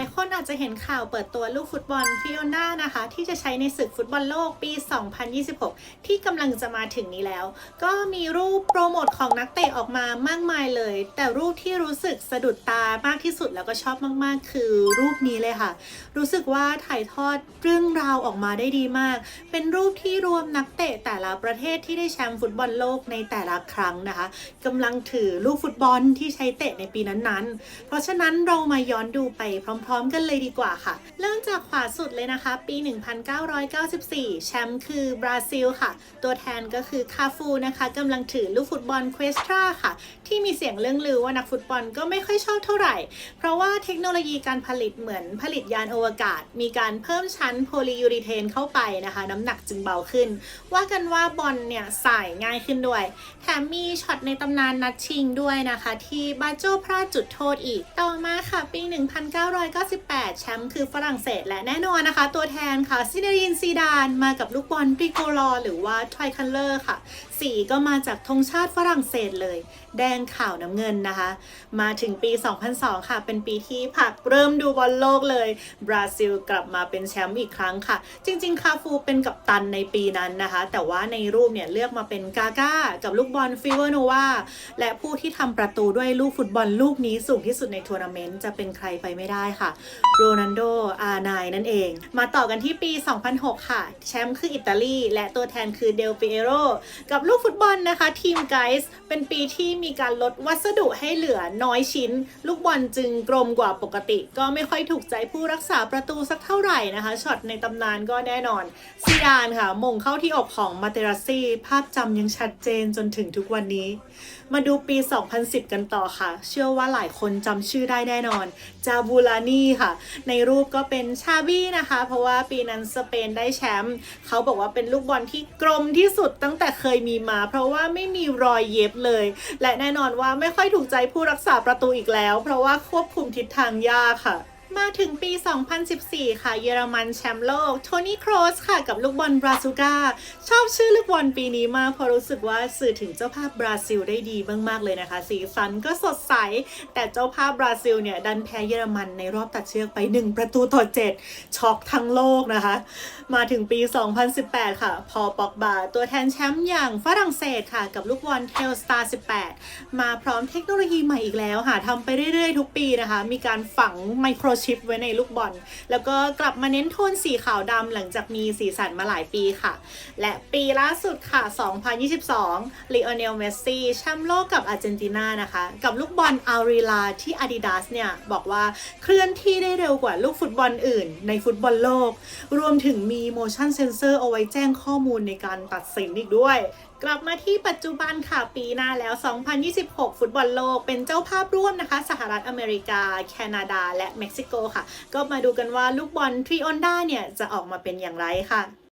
ายคนอาจจะเห็นข่าวเปิดตัวลูกฟุตบอลฟิโอน่านะคะ ที่จะใช้ในศึกฟุตบอลโลกปี 2026 ที่กำลังจะมาถึงนี้แล้ว ก็มีรูปโปรโมทของนักเตะออกมามากมายเลย แต่รูปที่รู้สึกสะดุดตามากที่สุดแล้วก็ชอบมากๆ คือรูปนี้เลยค่ะ รู้สึกว่าถ่ายทอดเรื่องราวออกมาได้ดีมาก เป็นรูปที่รวมนักเตะแต่ละประเทศที่ได้แชมป์ฟุตบอลโลกในแต่ละครั้งนะคะกำลังถือลูกฟุตบอลที่ใช้เตะในปีนั้นๆ เพราะฉะนั้นเรามาย้อนดูไปพร้อมๆกันเลยดีกว่าค่ะ เริ่มจากขวาสุดเลยนะคะ ปี 1994 แชมป์คือบราซิลค่ะ ตัวแทนก็คือคาฟูนะคะกำลังถือลูกฟุตบอลควสตราค่ะ ที่มีเสียงเรื่องลือว่านักฟุตบอลก็ไม่ค่อยชอบเท่าไหร่ เพราะว่าเทคโนโลยีการผลิตเหมือนผลิตยานอวกาศ มีการเพิ่มชั้นโพลียูริเทนเข้าไปนะคะ น้ำหนักจึงเบาขึ้น ว่ากันว่าบอลเนี่ยสายง่ายขึ้นด้วย แถมมีช็อตในตำนานนัดชิงด้วยนะคะ ที่บาโจพลาดจุดโทษอีก ต่อมาค่ะ ปี1998 แชมป์คือฝรั่งเศสและแน่นอนนะคะ ตัวแทนค่ะซินเดรินซีดานมากับลูกบอลตริโกลอหรือว่าทรคัลเลอร์ค่ะ สีก็มาจากธงชาติฝรั่งเศสเลย แดงขาวน้ำเงินนะคะ มาถึงปี 2002 ค่ะ เป็นปีที่ผักเริ่มดูบอลโลกเลย บราซิลกลับมาเป็นแชมป์อีกครั้งค่ะ จริง ๆ คาฟูเป็นกัปตันในปีนั้นนะคะ แต่ว่าในรูปเนี่ยเลือกมาเป็นกาก้ากับลูกบอลฟิเวอร์โนวาและผู้ที่ทำประตูด้วยลูกฟุตบอลลูกนี้สูงที่สุดในทัวร์นาเมนต์จะเป็นใครไปไม่ได้ค่ะโรนัลโดอาร์ไนนั่นเอง มาต่อกันที่ปี 2006 ค่ะ แชมป์คืออิตาลี และตัวแทนคือเดลปิเอโรกับลูกฟุตบอลนะคะ ทีมไกส์เป็นปีที่มีการลดวัสดุให้เหลือน้อยชิ้น ลูกบอลจึงกลมกว่าปกติ ก็ไม่ค่อยถูกใจผู้รักษาประตูสักเท่าไหร่นะคะช็อตในตำนานก็แน่นอนซีดานค่ะ มงเข้าที่อกของมาเตราซี่ภาพจำยังชัดเจนจนถึงทุกวันนี้ มาดูปี 2010 กันต่อค่ะ เชื่อว่าหลายคนจำชื่อได้แน่นอนจาบูลานีค่ะ ในรูปก็เป็นชาบี้นะคะ เพราะว่าปีนั้นสเปนได้แชมป์เขาบอกว่าเป็นลูกบอลที่กลมที่สุดตั้งแต่เคยมีมา เพราะว่าไม่มีรอยเย็บเลย และแน่นอนว่าไม่ค่อยถูกใจผู้รักษาประตูอีกแล้ว เพราะว่าควบคุมทิศทางยากค่ะ มาถึงปี 2014 ค่ะ เยอรมันแชมป์โลก โทนี่โครสค่ะกับลูกบอลบราซูกาชอบชื่อลูกบอลปีนี้มากเพราะรู้สึกว่าสื่อถึงเจ้าภาพบราซิลได้ดีมากๆเลยนะคะ สีสันก็สดใส แต่เจ้าภาพบราซิลเนี่ย ดันแพ้เยอรมันในรอบตัดเชือกไป 1 ประตูต่อ 7 ช็อกทั้งโลกนะคะ มาถึงปี 2018 ค่ะ พอปอกบาตัวแทนแชมป์อย่างฝรั่งเศสค่ะกับลูกบอลเทลสตาร์18 มาพร้อมเทคโนโลยีใหม่อีกแล้วค่ะทำไปเรื่อยๆ ทุกปีนะคะ มีการฝังไมโครชิปไว้ในลูกบอล แล้วก็กลับมาเน้นโทนสีขาวดำหลังจากมีสีสันมาหลายปีค่ะ และปีล่าสุดค่ะ 2022ลีโอเนลเมสซี่แชมป์โลกกับอาร์เจนตินานะคะ กับลูกบอลอารีลาที่ Adidas เนี่ยบอกว่าเคลื่อนที่ได้เร็วกว่าลูกฟุตบอลอื่น ในฟุตบอลโลก รวมถึงมี motion sensor เอาไว้แจ้งข้อมูลในการตัดสินอีกด้วย กลับมาที่ปัจจุบันค่ะปีหน้าแล้ว 2026 ฟุตบอลโลก เป็นเจ้าภาพร่วมนะคะ สหรัฐอเมริกา แคนาดา และเม็กซิโกค่ะ ก็มาดูกันว่าลูกบอลทริออนด้าเนี่ย จะออกมาเป็นอย่างไรค่ะ